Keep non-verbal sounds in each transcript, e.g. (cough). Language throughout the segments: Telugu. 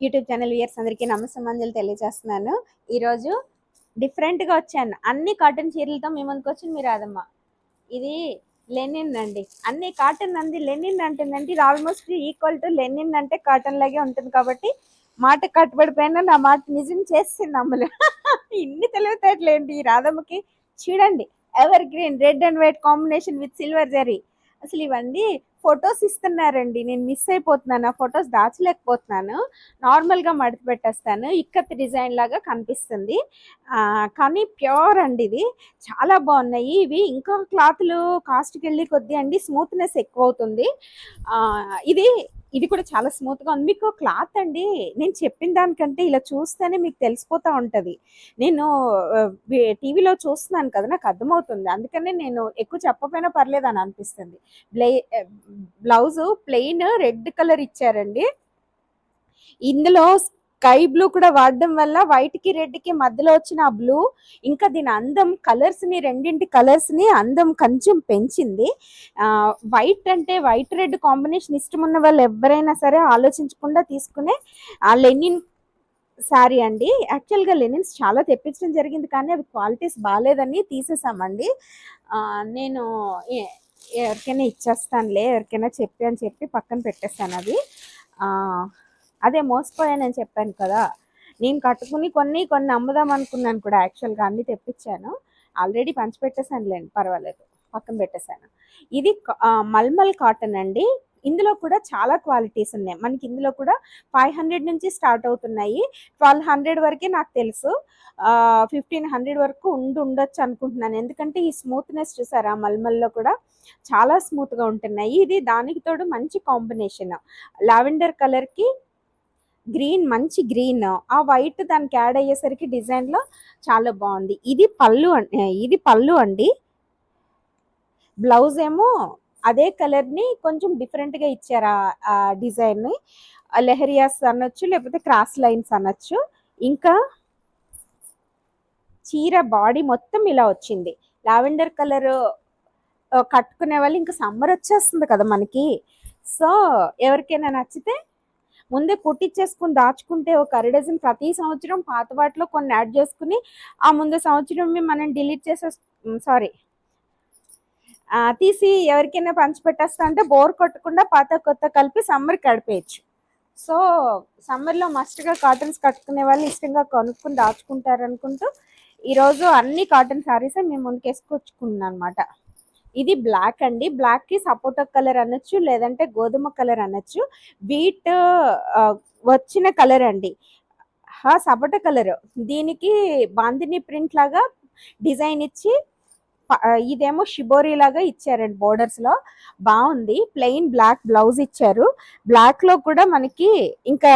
యూట్యూబ్ ఛానల్ వ్యూయర్స్ అందరికీ నమస్సమాంజలు తెలియజేస్తున్నాను. ఈరోజు డిఫరెంట్గా వచ్చాను. అన్ని కాటన్ చీరలతో మీ ముందుకు వచ్చింది మీ రాదమ్మ ఇది లెనిన్ అండి. అన్ని కాటన్ అంది లెనిన్ అంటుందండి ఇది ఆల్మోస్ట్ ఈక్వల్ టు లెనిన్ అంటే కాటన్ లాగే ఉంటుంది కాబట్టి మాట కట్టుబడిపోయినా నా మాట నిజం చేసింది అమ్మలు (laughs) ఇన్ని తెలివితేటలేంటి ఈ రాధమ్మకి? చూడండి ever green red and white combination with silver zari అసలు ఇవన్నీ ఫొటోస్ ఇస్తున్నారండి. నేను మిస్ అయిపోతున్నాను. ఆ ఫొటోస్ దాచలేకపోతున్నాను. నార్మల్గా మడత పెట్టేస్తాను. ఇక్కత్ డిజైన్ లాగా కనిపిస్తుంది. కానీ ప్యూర్ అండి ఇది. చాలా బాగున్నాయి. ఇవి ఇంకా క్లాత్లు కాస్ట్కి వెళ్ళి కొద్దీ అండి స్మూత్నెస్ ఎక్కువ అవుతుంది ఇది ఇది కూడా చాలా స్మూత్గా ఉంది. మీకు క్లాత్ అండి నేను చెప్పిన దానికంటే ఇలా చూస్తేనే మీకు తెలిసిపోతూ ఉంటుంది. నేను టీవీలో చూస్తున్నాను కదా నాకు అర్థమవుతుంది. అందుకనే నేను ఎక్కువ చెప్పపోయినా పర్లేదు అని అనిపిస్తుంది. బ్లై బ్లౌజ్ ప్లెయిన్ రెడ్ కలర్ ఇచ్చారండి. ఇందులో స్కై బ్లూ కూడా వాడడం వల్ల వైట్కి రెడ్కి మధ్యలో వచ్చిన ఆ బ్లూ ఇంకా దీని అందం కలర్స్ని రెండింటి కలర్స్ని అందం కొంచెం పెంచింది. వైట్ అంటే వైట్ రెడ్ కాంబినేషన్ ఇష్టం ఉన్న వాళ్ళు ఎవరైనా సరే ఆలోచించకుండా తీసుకునే ఆ లెనిన్ శారీ అండి. యాక్చువల్గా లెనిన్స్ చాలా తెప్పించడం జరిగింది కానీ అవి క్వాలిటీస్ బాగాలేదని తీసేసామండి. నేను ఎవరికైనా ఇచ్చేస్తానులే ఎవరికైనా చెప్పి అని చెప్పి పక్కన పెట్టేస్తాను అవి. అదే మోసపోయానని చెప్పాను కదా. నేను కట్టుకుని కొన్ని కొన్ని అమ్ముదాం అనుకున్నాను కూడా యాక్చువల్గా అన్ని తెప్పించాను. ఆల్రెడీ పంచిపెట్టేసానులేండి పర్వాలేదు పక్కన పెట్టేశాను. ఇది మల్మల్ కాటన్ అండి. ఇందులో కూడా చాలా క్వాలిటీస్ ఉన్నాయి. మనకి ఇందులో కూడా ఫైవ్ హండ్రెడ్ నుంచి స్టార్ట్ అవుతున్నాయి. ట్వెల్వ్ హండ్రెడ్ వరకే నాకు తెలుసు. ఫిఫ్టీన్ హండ్రెడ్ వరకు ఉండి ఉండొచ్చు అనుకుంటున్నాను. ఎందుకంటే ఈ స్మూత్నెస్ చూసారా మల్మల్లో కూడా చాలా స్మూత్గా ఉంటున్నాయి. ఇది దానికి తోడు మంచి కాంబినేషన్. లావెండర్ కలర్కి గ్రీన్ మంచి గ్రీన్. ఆ వైట్ దానికి యాడ్ అయ్యేసరికి డిజైన్లో చాలా బాగుంది. ఇది పళ్ళు ఇది పళ్ళు అండి. బ్లౌజ్ ఏమో అదే కలర్ని కొంచెం డిఫరెంట్గా ఇచ్చారు ఆ- ఆ డిజైన్ని. లెహరియాస్ అనొచ్చు లేకపోతే క్రాస్ లైన్స్ అనొచ్చు. ఇంకా చీర బాడీ మొత్తం ఇలా వచ్చింది. లావెండర్ కలర్ కట్టుకునే వాళ్ళు ఇంకా సమ్మర్ వచ్చేస్తుంది కదా మనకి. సో ఎవరికైనా నచ్చితే ముందే కుట్టించేసుకుని దాచుకుంటే ఒక అరడజన్ ప్రతి సంవత్సరం పాత వాటిలో కొన్ని యాడ్ చేసుకుని ఆ ముందు సంవత్సరం మనం డిలీట్ చేసే సారీ. తీసి ఎవరికైనా పంచిపెట్టేస్తా అంటే బోర్ కొట్టకుండా పాత కొత్త కలిపి సమ్మర్ గడిపేయచ్చు సో సమ్మర్లో మస్ట్గా కాటన్స్ కట్టుకునే వాళ్ళు ఇష్టంగా కొనుక్కుని దాచుకుంటారు అనుకుంటూ ఈరోజు అన్ని కాటన్ శారీసే మేము ముందుకేసుకొచ్చుకున్నాను అనమాట ఇది బ్లాక్ అండి. బ్లాక్కి సపోటా కలర్ అనొచ్చు లేదంటే గోధుమ కలర్ అనొచ్చు. వీట్ వచ్చిన కలర్ అండి. హా సపోటా కలర్ దీనికి బాందిని ప్రింట్ లాగా డిజైన్ ఇచ్చి ఇదేమో షిబోరి లాగా ఇచ్చారండి బోర్డర్స్లో. బాగుంది. ప్లెయిన్ బ్లాక్ బ్లౌజ్ ఇచ్చారు. బ్లాక్లో కూడా మనకి ఇంకా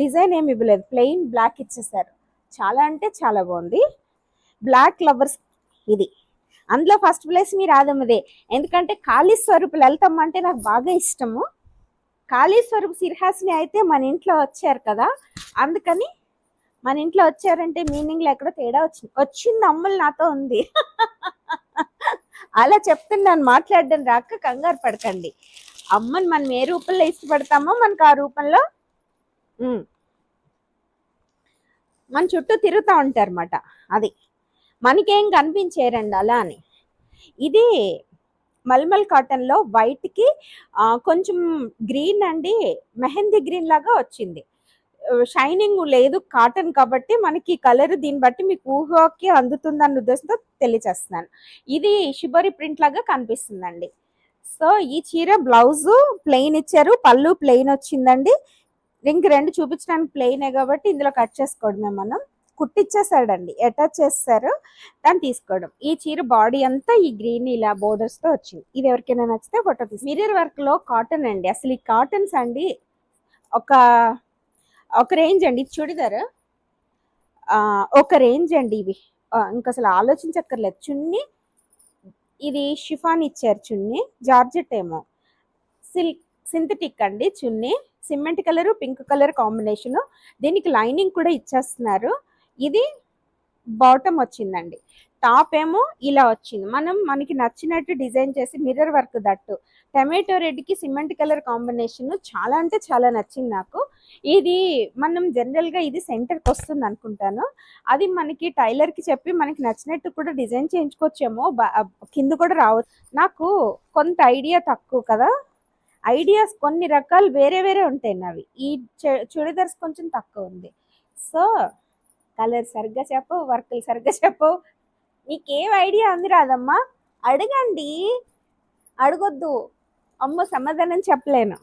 డిజైన్ ఏమి ఇవ్వలేదు. ప్లెయిన్ బ్లాక్ ఇచ్చేసారు. చాలా అంటే చాలా బాగుంది. బ్లాక్ లవర్స్ ఇది. అందులో ఫస్ట్ ప్లేస్ మీ రాదమ్మదే ఎందుకంటే కాళీ స్వరూపు లలితమ్మ అంటే నాకు బాగా ఇష్టము. కాళీ స్వరూపు సిరిహాసిని అయితే మన ఇంట్లో వచ్చారు కదా. అందుకని మన ఇంట్లో వచ్చారంటే మీనింగ్లో ఎక్కడో తేడా వచ్చింది వచ్చింది అమ్ములు నాతో ఉంది. అలా చెప్తున్నాను మాట్లాడడం రాక కంగారు పడకండి. అమ్మని మనం ఏ రూపంలో ఇష్టపడతామో మనకు ఆ రూపంలో మన చుట్టూ తిరుగుతూ ఉంటారు అన్నమాట అది. మనకేం కనిపించేరండి అలా అని. ఇది మల్మల్ కాటన్లో వైట్కి కొంచెం గ్రీన్ అండి మెహందీ గ్రీన్ లాగా వచ్చింది. షైనింగ్ లేదు కాటన్ కాబట్టి మనకి కలర్ దీన్ని బట్టి మీకు ఊహకి అందుతుందన్న ఉద్దేశంతో తెలియచేస్తున్నాను. ఇది షిబరి ప్రింట్ లాగా కనిపిస్తుందండి. సో ఈ చీర బ్లౌజ్ ప్లెయిన్ ఇచ్చారు పళ్ళు ప్లెయిన్ వచ్చిందండి. ఇంక రెండు చూపించడానికి ప్లెయినే కాబట్టి ఇందులో కట్ చేసుకోవడమే మనం. కుట్టిచ్చేసాడండి. అటాచ్ చేస్తారు దాన్ని తీసుకోవడం. ఈ చీర బాడీ అంతా ఈ గ్రీన్ ఇలా బోర్డర్స్తో వచ్చింది. ఇది ఎవరికైనా నచ్చితే ఫోటో తీసి మిర్రర్ వర్క్లో కాటన్ అండి. అసలు ఈ కాటన్స్ అండి ఒక ఒక రేంజ్ అండి. ఇది చూడిదారు? ఒక రేంజ్ అండి ఇవి. ఇంకా అసలు ఆలోచించక్కర్లేదు. చున్నీ ఇది షిఫాన్ ఇచ్చారు చున్నీ. జార్జెట్ ఏమో. సిల్క్ సింథటిక్ అండి chunni. Cement colour pink colour combination దీనికి లైనింగ్ కూడా ఇచ్చేస్తున్నారు. ఇది బాటమ్ వచ్చిందండి. టాప్ ఏమో ఇలా వచ్చింది. మనం మనకి నచ్చినట్టు డిజైన్ చేసి మిర్రర్ వర్క్ దట్టు. టమాటో రెడ్కి సిమెంట్ కలర్ కాంబినేషన్ చాలా అంటే చాలా నచ్చింది నాకు. ఇది మనం జనరల్గా ఇది సెంటర్కి వస్తుంది అనుకుంటాను. అది మనకి టైలర్కి చెప్పి మనకి నచ్చినట్టు కూడా డిజైన్ చేయించుకోవచ్చేమో. బ- కింద కూడా రావచ్చు. నాకు కొంత ఐడియా తక్కువ కదా. ఐడియాస్ కొన్ని రకాలు వేరే వేరే ఉంటాయి నావి. ఈ చు- చుడిదార్స్ కొంచెం తక్కువ ఉంది. సో కలర్ సరిగ్గా చెప్పు వర్కులు సరిగ్గా చెప్పు నీకేం ఐడియా ఉంది రాదమ్మా అడగండి. అడగొద్దు. అమ్మో సమాధానం చెప్పలేను.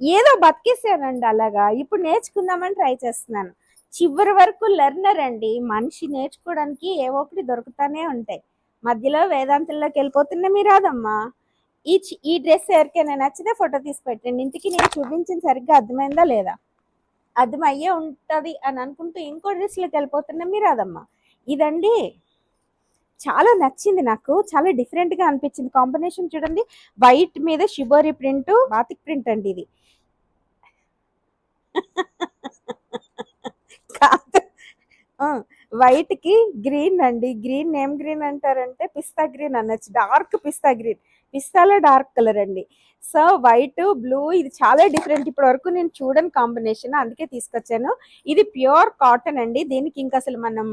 ఏదో బతికేసానండి అలాగా. ఇప్పుడు నేర్చుకుందామని ట్రై చేస్తున్నాను. చివరి వరకు లెర్నర్ అండి. మనిషి నేర్చుకోవడానికి ఏవో ఒకటి దొరుకుతానే ఉంటాయి. మధ్యలో వేదాంతంలోకి వెళ్ళిపోతున్నా మీరు రాదమ్మా ఈ ఈ డ్రెస్ ఎవరికైనా నచ్చితే ఫోటో తీసి పెట్టండి. ఇంతకీ నేను చూపించిన సరిగ్గా అర్థమైందా లేదా? అర్థమయ్యే ఉంటుంది అని అనుకుంటూ ఇంకో డ్రెస్లోకి వెళ్ళిపోతున్నా మీరు రాదమ్మా ఇదండి చాలా నచ్చింది నాకు చాలా డిఫరెంట్గా అనిపించింది. కాంబినేషన్ చూడండి వైట్ మీద షిబోరి ప్రింట్ బాతిక్ ప్రింట్ అండి ఇది. కాదు. వైట్కి గ్రీన్ అండి. గ్రీన్ ఏం గ్రీన్ అంటారంటే పిస్తా గ్రీన్ అనొచ్చు. డార్క్ పిస్తా గ్రీన్ పిస్తాలో డార్క్ కలర్ అండి. సో వైట్ బ్లూ ఇది చాలా డిఫరెంట్. ఇప్పటి వరకు నేను చూడని కాంబినేషన్ అందుకే తీసుకొచ్చాను. ఇది ప్యూర్ కాటన్ అండి. దీనికి ఇంకా అసలు మనం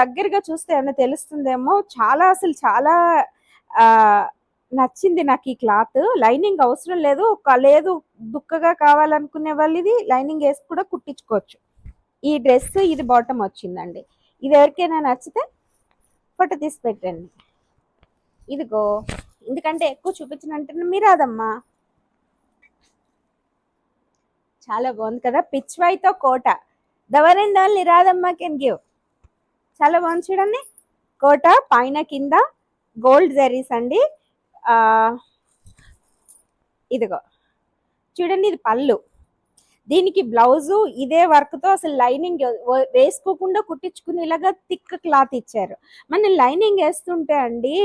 దగ్గరగా చూస్తే ఏమైనా తెలుస్తుందేమో చాలా అసలు చాలా నచ్చింది నాకు ఈ క్లాత్. లైనింగ్ అవసరం లేదు. ఒక లేదు దుక్కగా కావాలనుకునే వాళ్ళు ఇది లైనింగ్ వేసి కూడా కుట్టించుకోవచ్చు. ఈ డ్రెస్ ఇది బాటమ్ వచ్చిందండి. ఇది ఎవరికైనా నచ్చితే ఫోటో తీసి పెట్టండి. ఇదిగో ఎందుకంటే ఎక్కువ చూపించినంటే మీరు అదమ్మా చాలా బాగుంది కదా పిచ్వైతో కోట. దవర్ and all Radhamma can give చాలా బాగుంది చూడండి. కోట పైన కింద గోల్డ్ జరీస్ అండి. ఇదిగో. చూడండి ఇది పళ్ళు. దీనికి బ్లౌజు ఇదే వర్క్తో అసలు లైనింగ్ వేసుకోకుండా కుట్టించుకునేలాగా థిక్ క్లాత్ ఇచ్చారు. మన లైనింగ్ వేస్తుంటే అండి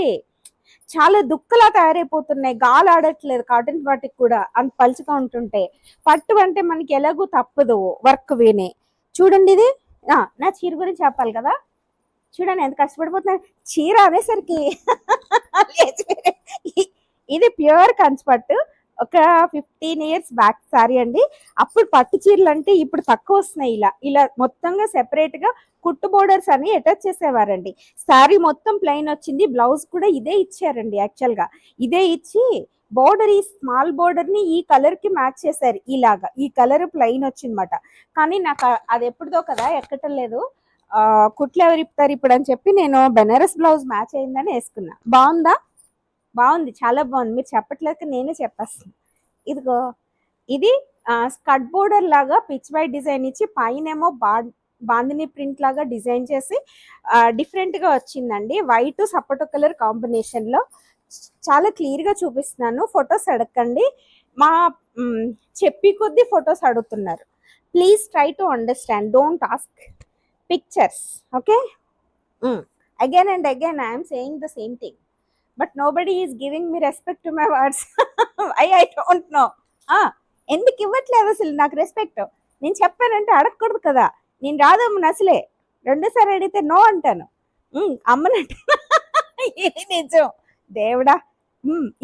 చాలా దుక్కలా తయారైపోతున్నాయి. గాలి ఆడట్లేదు. కాటన్ వాటికి కూడా అంత పలుచగా ఉంటుంటే. పట్టు అంటే మనకి ఎలాగూ తప్పదు వర్క్ వేనే. చూడండి ఇది. ఆ, నా చీర గురించి చెప్పాలి కదా? చూడండి ఎంత కష్టపడిపోతున్నా చీర అనేసరికి (laughs) ఇది ప్యూర్ కంచిపట్టు ఒక ఫిఫ్టీన్ ఇయర్స్ బ్యాక్ సారీ అండి. అప్పుడు పట్టు చీరలు అంటే ఇప్పుడు తక్కువ వస్తున్నాయి ఇలా. ఇలా మొత్తంగా సెపరేట్గా కుట్టు బోర్డర్స్ అని అటాచ్ చేసేవారండి. సారీ మొత్తం ప్లెయిన్ వచ్చింది. బ్లౌజ్ కూడా ఇదే ఇచ్చారండి యాక్చువల్గా. ఇదే ఇచ్చి బోర్డర్ ఈ స్మాల్ బోర్డర్ని ఈ కలర్కి మ్యాచ్ చేశారు. ఇలాగా. ఈ కలర్ ప్లెయిన్ వచ్చిందన్నమాట. కానీ నాకు అది ఎప్పుడుదో కదా ఎక్కటం లేదు. ఆ, కుట్లు ఎవరు ఇప్పుతారు ఇప్పుడు అని చెప్పి నేను బెనారస్ బ్లౌజ్ మ్యాచ్ అయిందని వేసుకున్నా. బాగుందా? బాగుంది చాలా బాగుంది. మీరు చెప్పట్లేక నేనే చెప్పేస్తాను. ఇదిగో ఇది స్కట్ బోర్డర్ లాగా పిచ్ వైట్ డిజైన్ ఇచ్చి పైనేమో బా బాందిని ప్రింట్ లాగా డిజైన్ చేసి డిఫరెంట్గా వచ్చిందండి. వైట్ సపోటో కలర్ కాంబినేషన్లో. చాలా క్లియర్గా చూపిస్తున్నాను. ఫొటోస్ అడగండి. మా చెప్పి కొద్దీ ఫొటోస్ అడుగుతున్నారు. Please try to understand. Don't ask. Pictures. Okay? Again and again I'm saying the same thing but nobody giving me respect to my words I I don't know ఎందుకు ఇవ్వట్లేదు అసలు నాకు రెస్పెక్ట్ నేను చెప్పానంటే అడగకూడదు కదా. నేను రాదమ్మను అసలే రెండోసారి అడిగితే నో అంటాను. అమ్మనంటే ఇది (laughs) నిజం? దేవుడా.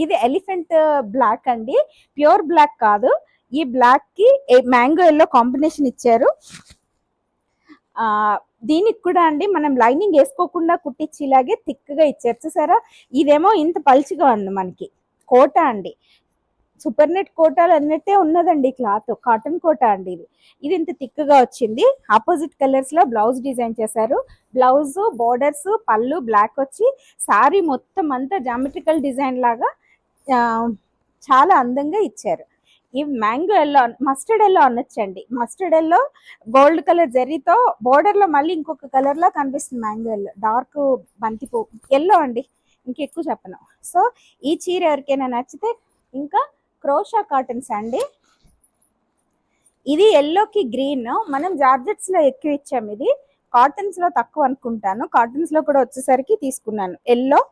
ఇది ఎలిఫెంట్ బ్లాక్ అండి. ప్యూర్ బ్లాక్ కాదు. ఈ బ్లాక్కి మ్యాంగో ఎల్లో కాంబినేషన్ ఇచ్చారు. దీనికి కూడా అండి మనం లైనింగ్ వేసుకోకుండా కుట్టించి ఇలాగే థిక్గా ఇచ్చారు చూసారా ఇదేమో ఇంత పల్చిగా ఉంది మనకి. కోట అండి. సూపర్ నెట్ కోటాలు అన్నట్టే ఉన్నదండి క్లాత్. కాటన్ కోట అండి ఇది. ఇది ఇంత థిక్గా వచ్చింది. ఆపోజిట్ కలర్స్లో బ్లౌజ్ డిజైన్ చేశారు. బ్లౌజ్ బోర్డర్స్ పళ్ళు బ్లాక్ వచ్చి సారీ మొత్తం అంతా జామెట్రికల్ డిజైన్ లాగా చాలా అందంగా ఇచ్చారు. ఈ మ్యాంగో ఎల్లో మస్టర్డ్ ఎల్లో అనొచ్చండి. మస్టర్డ్ ఎల్లో గోల్డ్ కలర్ జరీతో బోర్డర్లో మళ్ళీ ఇంకొక కలర్లో కనిపిస్తుంది మ్యాంగో ఎల్లో. డార్క్ బంతిపూ ఎల్లో అండి. ఇంకెక్కువ చెప్పను. సో ఈ చీర ఎవరికైనా నచ్చితే ఇంకా క్రోషా కాటన్స్ అండి. ఇది ఎల్లోకి గ్రీన్. మనం జార్జెట్స్లో ఎక్కువ ఇచ్చాం ఇది. కాటన్స్లో తక్కువ అనుకుంటాను. కాటన్స్లో కూడా వచ్చేసరికి తీసుకున్నాను. ఎల్లో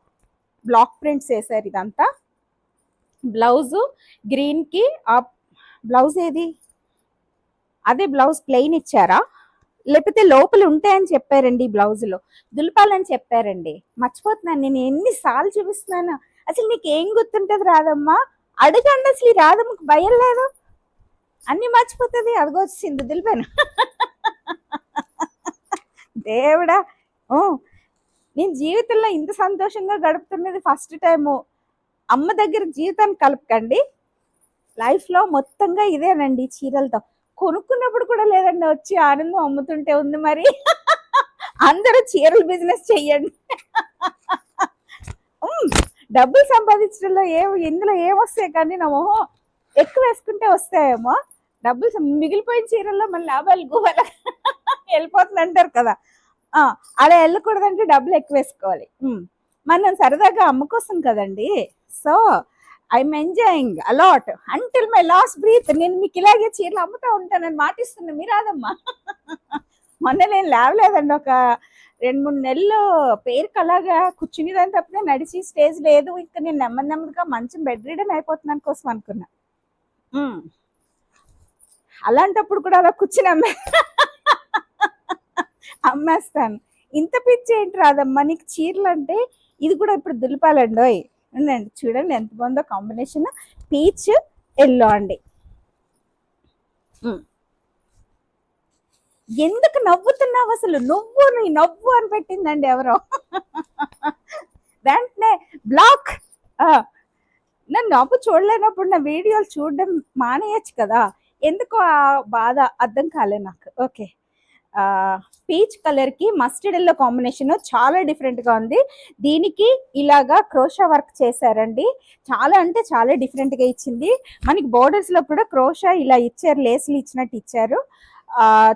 బ్లాక్ ప్రింట్స్ వేసారు ఇదంతా. బ్లౌజ్ గ్రీన్కి ఆ బ్లౌజ్ ఏది? అదే బ్లౌజ్ ప్లెయిన్ ఇచ్చారా? లేకపోతే లోపల ఉంటాయని చెప్పారండి బ్లౌజ్లో. దులపాలని చెప్పారండి. మర్చిపోతున్నాను నేను ఎన్నిసార్లు చూపిస్తున్నాను. అసలు నీకు ఏం గుర్తుంటుంది రాదమ్మా అడగండి అసలు ఈ రాదమ్మకు భయం లేదు. అన్ని మర్చిపోతుంది. అదిగో వచ్చింది దులిపాను. దేవుడా! ఓ నేను జీవితంలో ఇంత సంతోషంగా గడుపుతున్నది ఫస్ట్ టైము అమ్మ దగ్గర జీవితాన్ని కలపకండి. లైఫ్లో మొత్తంగా ఇదేనండి చీరలతో. కొనుక్కున్నప్పుడు కూడా లేదండి వచ్చి ఆనందం అమ్ముతుంటే ఉంది మరి. అందరూ చీరల బిజినెస్ చెయ్యండి. డబ్బులు సంపాదించడంలో ఏ ఇందులో ఏమొస్తాయి కానీ నా మొహం ఎక్కువ వేసుకుంటే వస్తాయేమో. డబ్బులు మిగిలిపోయిన చీరల్లో మన లాభాలు గుహల వెళ్ళిపోతుంది అంటారు కదా. అలా వెళ్ళకూడదంటే డబ్బులు ఎక్కువ వేసుకోవాలి. మనం సరదాగా అమ్ముకోసం కదండి. So I'm enjoying a lot until my last breath నేను మీకు ఇలాగే చీరలు అమ్ముతూ ఉంటానని మాటిస్తున్నా మీరు రాదమ్మా మొన్న నేను లేవలేదండి ఒక రెండు మూడు నెలలు పేరుకి అలాగా కూర్చుని దాని తప్పితే నడిచి స్టేజ్ లేదు. ఇంకా నేను నెమ్మది నెమ్మదిగా మంచి బెడ్ రీడన్ అయిపోతున్నాను కోసం అనుకున్నా. Hmm. అలాంటప్పుడు కూడా అలా కూర్చుని అమ్మే అమ్మేస్తాను. ఇంత పిచ్చి ఏంటి రాదమ్మా? నీకు చీరలు అంటే ఇది కూడా ఇప్పుడు దులిపాలండి ఓయ్ ఉండండి. చూడండి ఎంత బాగుందో కాంబినేషన్ పీచ్ ఎల్లో అండి. ఎందుకు నవ్వుతున్నావు అసలు? నువ్వు నీ నవ్వు అని పెట్టిందండి ఎవరో. వెంటనే బ్లాక్. నన్ను నవ్వు చూడలేనప్పుడు నా వీడియోలు చూడడం మానేయచ్చు కదా. ఎందుకు ఆ బాధ అర్థం కాలే నాకు. ఓకే. పీచ్ కలర్కి మస్టర్డ్ ఎల్లో కాంబినేషన్ చాలా డిఫరెంట్గా ఉంది. దీనికి ఇలాగా క్రోషా వర్క్ చేశారండి. చాలా అంటే చాలా డిఫరెంట్గా ఇచ్చింది. మనకి బోర్డర్స్లో కూడా క్రోషా ఇలా ఇచ్చారు లేస్లు ఇచ్చినట్టు ఇచ్చారు.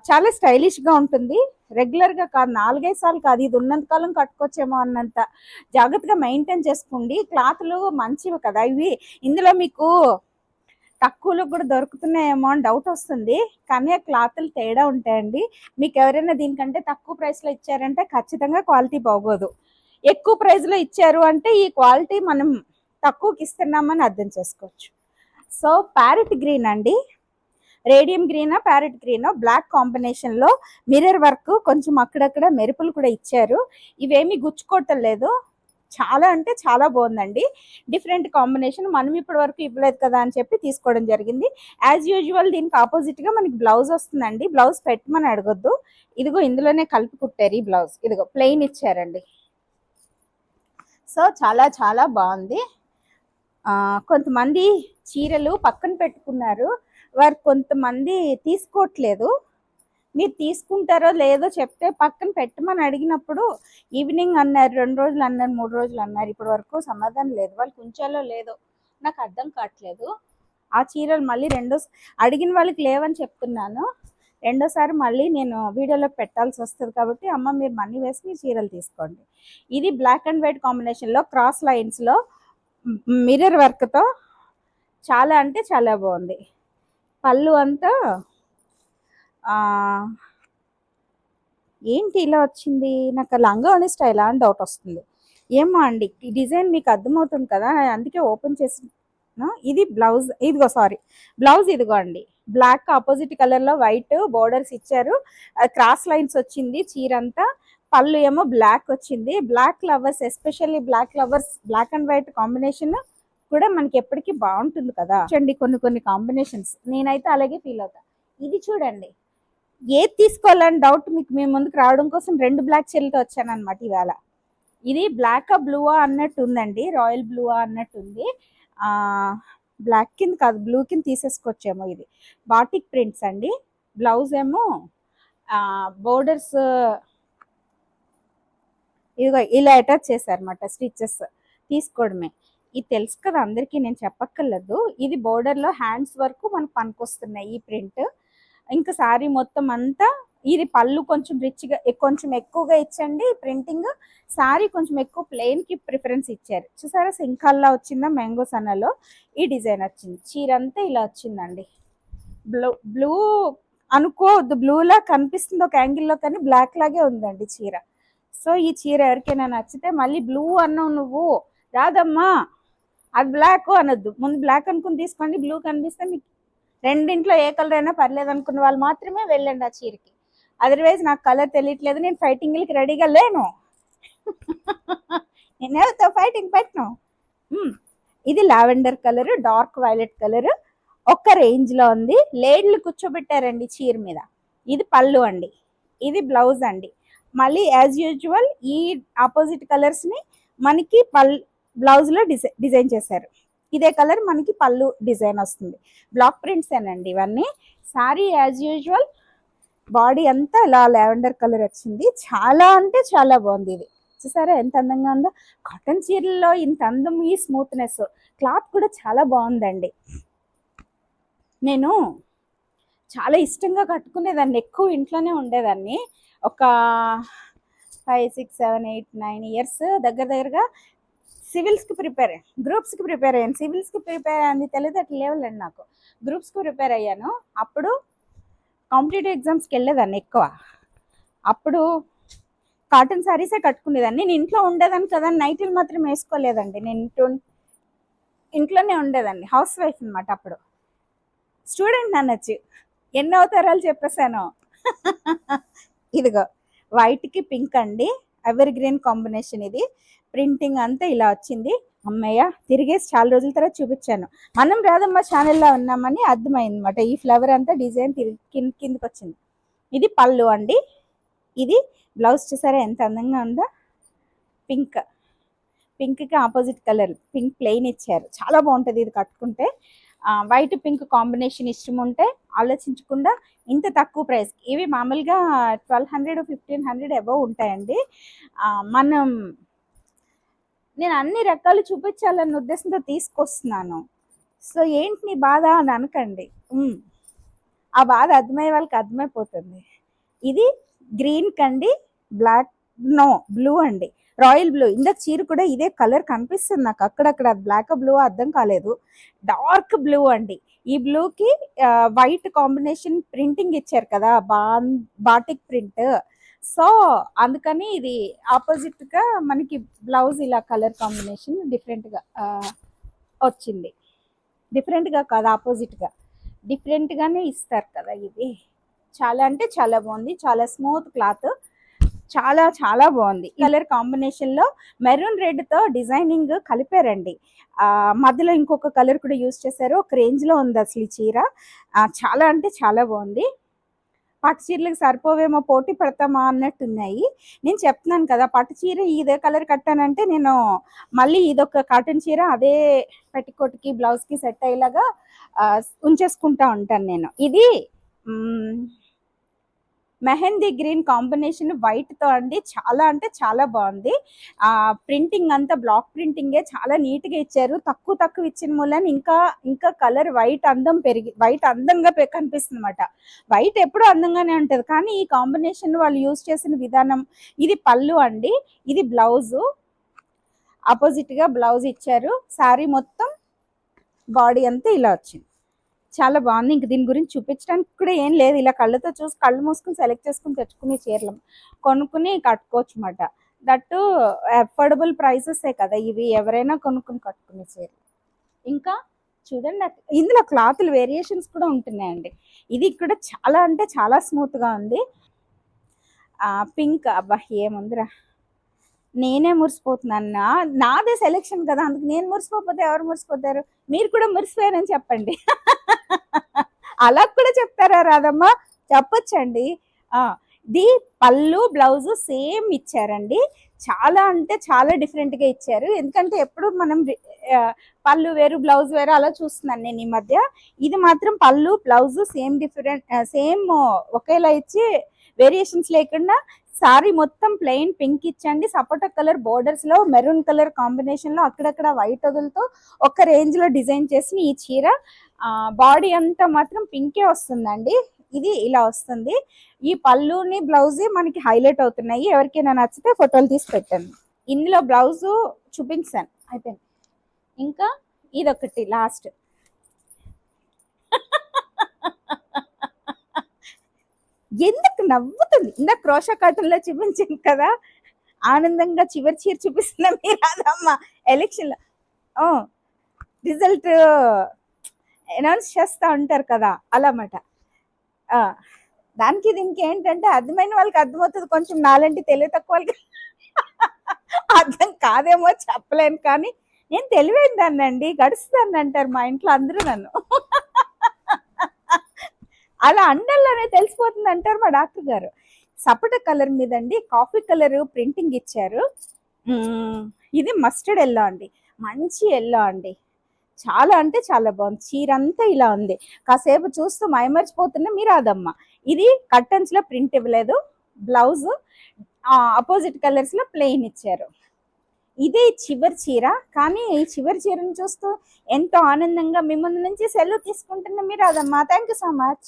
చాలా స్టైలిష్గా ఉంటుంది. రెగ్యులర్గా కాదు నాలుగైదు సార్లు కాదు ఇది ఉన్నంత కాలం కట్టుకోవచ్చేమో అన్నంత జాగ్రత్తగా మెయింటైన్ చేసుకోండి. క్లాత్లు మంచివి కదా ఇవి. ఇందులో మీకు తక్కువలో కూడా దొరుకుతున్నాయేమో అని డౌట్ వస్తుంది. కానీ ఆ క్లాత్లు తేడా ఉంటాయండి. మీకు ఎవరైనా దీనికంటే తక్కువ ప్రైస్లో ఇచ్చారంటే ఖచ్చితంగా క్వాలిటీ బాగోదు. ఎక్కువ ప్రైస్లో ఇచ్చారు అంటే ఈ క్వాలిటీ మనం తక్కువకి ఇస్తున్నామని అర్థం చేసుకోవచ్చు. సో ప్యారెట్ గ్రీన్ అండి. Radium green parrot green black కాంబినేషన్లో మిర్రర్ వర్క్ కొంచెం అక్కడక్కడ మెరుపులు కూడా ఇచ్చారు. ఇవేమీ గుచ్చుకోవటం లేదు. చాలా అంటే చాలా బాగుందండి. డిఫరెంట్ కాంబినేషన్ మనం ఇప్పటి వరకు ఇవ్వలేదు కదా అని చెప్పి తీసుకోవడం జరిగింది. యాజ్ యూజువల్ దీనికి ఆపోజిట్గా మనకి బ్లౌజ్ వస్తుందండి. బ్లౌజ్ పెట్టమని అడగొద్దు. ఇదిగో ఇందులోనే కలిపి కుట్టారు ఈ బ్లౌజ్. ఇదిగో ప్లెయిన్ ఇచ్చారండి. సో చాలా చాలా బాగుంది. కొంతమంది చీరలు పక్కన పెట్టుకున్నారు. వారు కొంతమంది తీసుకోవట్లేదు. మీరు తీసుకుంటారో లేదో చెప్తే పక్కన పెట్టమని అడిగినప్పుడు ఈవినింగ్ అన్నారు రెండు రోజులు అన్నారు మూడు రోజులు అన్నారు. ఇప్పటి వరకు సమాధానం లేదు. వాళ్ళు ఉంచాలో లేదో నాకు అర్థం కావట్లేదు. ఆ చీరలు మళ్ళీ రెండో అడిగిన వాళ్ళకి లేవని చెప్తున్నాను. రెండోసారి మళ్ళీ నేను వీడియోలో పెట్టాల్సి వస్తుంది కాబట్టి అమ్మ మీరు మనీ వేసి మీ చీరలు తీసుకోండి. ఇది బ్లాక్ అండ్ వైట్ కాంబినేషన్లో క్రాస్ లైన్స్లో మిర్రర్ వర్క్తో చాలా అంటే చాలా బాగుంది. పళ్ళు అంతా ఏంటి ఇలా వచ్చింది? నాకు లంగావణి స్టైల్ అని డౌట్ వస్తుంది. ఏమో అండి ఈ డిజైన్ మీకు అర్థమవుతుంది కదా అందుకే ఓపెన్ చేసి ఇది బ్లౌజ్ ఇదిగో సారీ బ్లౌజ్ ఇదిగో అండి. బ్లాక్ ఆపోజిట్ కలర్లో వైట్ బోర్డర్స్ ఇచ్చారు. క్రాస్ లైన్స్ వచ్చింది చీర అంతా పళ్ళు ఏమో బ్లాక్ వచ్చింది. Black lovers especially black lovers black and white combination కూడా మనకి ఎప్పటికీ బాగుంటుంది కదా. చూడండి కొన్ని కొన్ని కాంబినేషన్స్. నేనైతే అలాగే ఫీల్ అవుతా. ఇది చూడండి ఏది తీసుకోవాలని డౌట్ మీకు మేము ముందుకు రావడం కోసం రెండు బ్లాక్ చీరలతో వచ్చాను అనమాట ఇవాళ. ఇది బ్లాక్ బ్లూవా అన్నట్టు ఉందండి. రాయల్ బ్లూవా అన్నట్టు ఉంది. బ్లాక్ కింద కాదు బ్లూ కింద తీసేసుకొచ్చేమో ఇది. బాటిక్ ప్రింట్స్ అండి. బ్లౌజ్ ఏమో బోర్డర్స్ ఇదిగో ఇలా అటాచ్ చేశారన్నమాట స్టిచెస్ తీసుకోవడమే. ఇది తెలుసు కదా అందరికీ నేను చెప్పక్కర్లేదు. ఇది బోర్డర్లో హ్యాండ్స్ వరకు మనకు పనికొస్తున్నాయి ఈ ప్రింట్ ఇంకా శారీ మొత్తం అంతా ఇది పళ్ళు కొంచెం రిచ్గా కొంచెం ఎక్కువగా ఇచ్చండి. ప్రింటింగ్ శారీ కొంచెం ఎక్కువ ప్లెయిన్కి ప్రిఫరెన్స్ ఇచ్చారు. చూసారా? సింకల్లా వచ్చిందా? మ్యాంగో సన్నలో ఈ డిజైన్ వచ్చింది. చీర అంతా ఇలా వచ్చిందండి. బ్లూ బ్లూ అనుకోవద్దు. బ్లూలా కనిపిస్తుంది ఒక యాంగిల్లో కానీ బ్లాక్ లాగే ఉందండి చీర. సో ఈ చీర ఎవరికైనా నచ్చితే మళ్ళీ బ్లూ అన్నావు నువ్వు. రాదమ్మా. అది బ్లాక్ అనొద్దు. ముందు బ్లాక్ అనుకుని తీసుకోండి. బ్లూ కనిపిస్తే మీకు రెండింట్లో ఏ కలర్ అయినా పర్లేదు అనుకున్న వాళ్ళు మాత్రమే వెళ్ళండి ఆ చీరకి. అదర్వైజ్ నాకు కలర్ తెలియట్లేదు నేను ఫైటింగ్లకి రెడీగా లేను. (laughs) నేను ఎవరితో ఫైటింగ్ పెట్టను? Hmm. ఇది lavender colour dark violet colour ఒక్క రేంజ్లో ఉంది. లేడ్లు కూర్చోబెట్టారండి చీర మీద. ఇది పళ్ళు అండి. ఇది బ్లౌజ్ అండి. మళ్ళీ యాజ్ యూజువల్ ఈ ఆపోజిట్ కలర్స్ని మనకి పల్ బ్లౌజ్లో డిజై డిజైన్ చేశారు. ఇదే కలర్ మనకి పళ్ళు డిజైన్ వస్తుంది. బ్లాక్ ప్రింట్స్ ఏనండి ఇవన్నీ. సారీ యాజ్ యూజువల్ బాడీ అంతా ఇలా లావెండర్ కలర్ వచ్చింది. చాలా అంటే చాలా బాగుంది ఇది. చూసారా ఎంత అందంగా ఉందో? కాటన్ చీరల్లో ఇంత అందం ఈ స్మూత్నెస్ క్లాత్ కూడా చాలా బాగుందండి. నేను చాలా ఇష్టంగా కట్టుకునేదాన్ని. ఎక్కువ ఇంట్లోనే ఉండేదాన్ని. ఒక five six seven eight nine years దగ్గర దగ్గరగా సివిల్స్కి ప్రిపేర్ గ్రూప్స్కి ప్రిపేర్ అయ్యాను. సివిల్స్కి ప్రిపేర్ అయ్యింది తెలియదు అట్లా నాకు. గ్రూప్స్కి ప్రిపేర్ అయ్యాను. అప్పుడు కాంపిటేటివ్ ఎగ్జామ్స్కి వెళ్ళేదాన్ని ఎక్కువ. అప్పుడు కాటన్ శారీసే కట్టుకునేదాన్ని. నేను ఇంట్లో ఉండేదాన్ని కదా నైట్లు మాత్రం వేసుకోలేదండి. నేను ఇంట్లో ఇంట్లోనే ఉండేదాన్ని. హౌస్ వైఫ్ అనమాట అప్పుడు. స్టూడెంట్ అనొచ్చు ఎన్ని అవతారాలు చెప్పేశాను. (laughs) ఇదిగో వైట్కి పింక్ అండి. ఎవర్ గ్రీన్ కాంబినేషన్ ఇది. ప్రింటింగ్ అంతా ఇలా వచ్చింది. అమ్మయ్య తిరిగేసి చాలా రోజుల తర్వాత చూపించాను. మనం రాదమ్మ ఛానల్లో ఉన్నామని అర్థమైంది అనమాట ఈ ఫ్లవర్ అంతా డిజైన్ తిరిగి కింద కిందకి వచ్చింది. ఇది పళ్ళు అండి. ఇది బ్లౌజ్ చూసారా? ఎంత అందంగా ఉందో. పింక్. పింక్కి ఆపోజిట్ కలర్ పింక్ ప్లెయిన్ ఇచ్చారు. చాలా బాగుంటుంది ఇది కట్టుకుంటే. వైట్ పింక్ కాంబినేషన్ ఇష్టం ఉంటే ఆలోచించకుండా ఇంత తక్కువ ప్రైస్ ఇవి మామూలుగా twelve hundred fifteen hundred above ఉంటాయండి. మనం నేను అన్ని రకాలు చూపించాలన్న ఉద్దేశంతో తీసుకొస్తున్నాను. సో ఏంటి నీ బాధ అని అనకండి. ఆ బాధ అర్థమయ్యే వాళ్ళకి అర్థమైపోతుంది. ఇది గ్రీన్ కండి బ్లాక్ నో బ్లూ అండి. Royal blue. ఇందాక చీర కూడా ఇదే కలర్ కనిపిస్తుంది నాకు. అక్కడక్కడ బ్లాక్ బ్లూ అర్థం కాలేదు. డార్క్ బ్లూ అండి. ఈ బ్లూకి వైట్ కాంబినేషన్ ప్రింటింగ్ ఇచ్చారు కదా బాన్ బాటిక్ ప్రింట్. సో అందుకని ఇది ఆపోజిట్గా మనకి బ్లౌజ్ ఇలా కలర్ కాంబినేషన్ డిఫరెంట్గా వచ్చింది. డిఫరెంట్గా కాదు ఆపోజిట్గా డిఫరెంట్ గానే ఇస్తారు కదా ఇది చాలా అంటే చాలా బాగుంది. చాలా స్మూత్ క్లాత్. చాలా చాలా బాగుంది. కలర్ కాంబినేషన్లో మెరూన్ రెడ్తో డిజైనింగ్ కలిపారండి. ఆ మధ్యలో ఇంకొక కలర్ కూడా యూస్ చేశారు. ఒక రేంజ్లో ఉంది అసలు ఈ చీర. చాలా అంటే చాలా బాగుంది. పట్టు చీరలకు సరిపోవేమో పోటీ పెడతామా అన్నట్టు ఉన్నాయి నేను చెప్తున్నాను కదా పట్టు చీర ఇదే కలర్ కట్టానంటే నేను మళ్ళీ ఇదొక కాటన్ చీర అదే పెట్టికోట్కి బ్లౌజ్కి సెట్ అయ్యేలాగా ఉంచేసుకుంటా ఉంటాను నేను. ఇది మెహందీ గ్రీన్ కాంబినేషన్ వైట్తో అండి. చాలా అంటే చాలా బాగుంది. ప్రింటింగ్ అంతా బ్లాక్ ప్రింటింగే చాలా నీట్గా ఇచ్చారు. తక్కువ తక్కువ ఇచ్చిన మూలని ఇంకా ఇంకా కలర్ వైట్ అందం పెరిగి వైట్ అందంగా పె- కనిపిస్తుంది అనమాట వైట్ ఎప్పుడు అందంగానే ఉంటుంది. కానీ ఈ కాంబినేషన్ వాళ్ళు యూజ్ చేసిన విధానం ఇది పళ్ళు అండి. ఇది బ్లౌజు ఆపోజిట్గా బ్లౌజ్ ఇచ్చారు. శారీ మొత్తం బాడీ అంతా ఇలా వచ్చింది. చాలా బాగుంది. ఇంక దీని గురించి చూపించడానికి కూడా ఏం లేదు. ఇలా కళ్ళతో చూసి కళ్ళు మూసుకుని సెలెక్ట్ చేసుకుని తెచ్చుకునే చీరలు కొనుక్కుని కట్టుకోవచ్చు అన్నమాట దట్టు అఫోర్డబుల్ ప్రైసెసే కదా ఇవి. ఎవరైనా కొనుక్కుని కట్టుకునే చీరలు. ఇంకా చూడండి ఇందులో క్లాతులు వేరియేషన్స్ కూడా ఉంటున్నాయండి. ఇది కూడా చాలా అంటే చాలా స్మూత్గా ఉంది పింక్ అబ్బా ఏముందిరా? నేనే మురిసిపోతున్నాను నాదే సెలెక్షన్ కదా అందుకు నేను మురిసిపోతే ఎవరు మురిసిపోతారు? మీరు కూడా మురిసిపోయారని చెప్పండి. (laughs) అలా కూడా చెప్తారా రాదమ్మ చెప్పొచ్చండి. ది పళ్ళు బ్లౌజ్ సేమ్ ఇచ్చారండి. చాలా అంటే చాలా డిఫరెంట్గా ఇచ్చారు. ఎందుకంటే ఎప్పుడు మనం పళ్ళు వేరు బ్లౌజ్ వేరు అలా చూస్తున్నాను నేను ఈ మధ్య. ఇది మాత్రం పళ్ళు బ్లౌజ్ సేమ్ డిఫరెంట్ సేమ్ ఒకేలా ఇచ్చి వేరియేషన్స్ లేకుండా సారీ మొత్తం ప్లెయిన్ పింక్ ఇచ్చండి. సపోటా కలర్ బోర్డర్స్లో మెరూన్ కలర్ కాంబినేషన్లో అక్కడక్కడ వైట్ వదులతో ఒక రేంజ్లో డిజైన్ చేసిన ఈ చీర. బాడీ అంతా మాత్రం పింకే వస్తుందండి. ఇది ఇలా వస్తుంది. ఈ పళ్ళుని బ్లౌజ్ మనకి హైలైట్ అవుతున్నాయి. ఎవరికైనా నచ్చితే ఫోటోలు తీసి పెట్టండి. ఇందులో బ్లౌజ్ చూపించాను. అయిపోయింది. ఇంకా ఇదొకటి లాస్ట్ ఎందుకు నవ్వుతుంది? ఇందా క్రోషా కాటన్ చూపించింది కదా ఆనందంగా చివరి చీర చూపిస్తున్నా మీరు అదమ్మా ఎలక్షన్లో. ఓ రిజల్ట్ అనౌన్స్ చేస్తూ ఉంటారు కదా అలామాట. అన్నమాట దానికి దీనికి ఏంటంటే అర్థమైన వాళ్ళకి అర్థమవుతుంది కొంచెం నాలంటి తెలివి తక్కువ వాళ్ళకి (laughs) అర్థం కాదేమో చెప్పలేను కానీ నేను తెలివైన దాన్ని అండి గడుస్తాను అంటారు మా ఇంట్లో అందరూ నన్ను. (laughs) అలా అండంలోనే తెలిసిపోతుంది అంటారు మా డాక్టర్ గారు. సపట కలర్ మీద అండి కాఫీ కలర్ ప్రింటింగ్ ఇచ్చారు. ఇది మస్టర్డ్ ఎల్లో అండి. మంచి ఎల్లో అండి. చాలా అంటే చాలా బాగుంది. చీర అంతా ఇలా ఉంది. కాసేపు చూస్తూ మైమర్చిపోతున్న మీరు అదమ్మ ఇది కర్టన్స్లో ప్రింట్ ఇవ్వలేదు. బ్లౌజ్ అపోజిట్ కలర్స్లో ప్లెయిన్ ఇచ్చారు. ఇదే చివరి చీర. కానీ ఈ చివరి చీరను చూస్తూ ఎంతో ఆనందంగా మీ ముందు నుంచి సెలవు తీసుకుంటున్న మీరు అదమ్మా థ్యాంక్ యూ సో మచ్.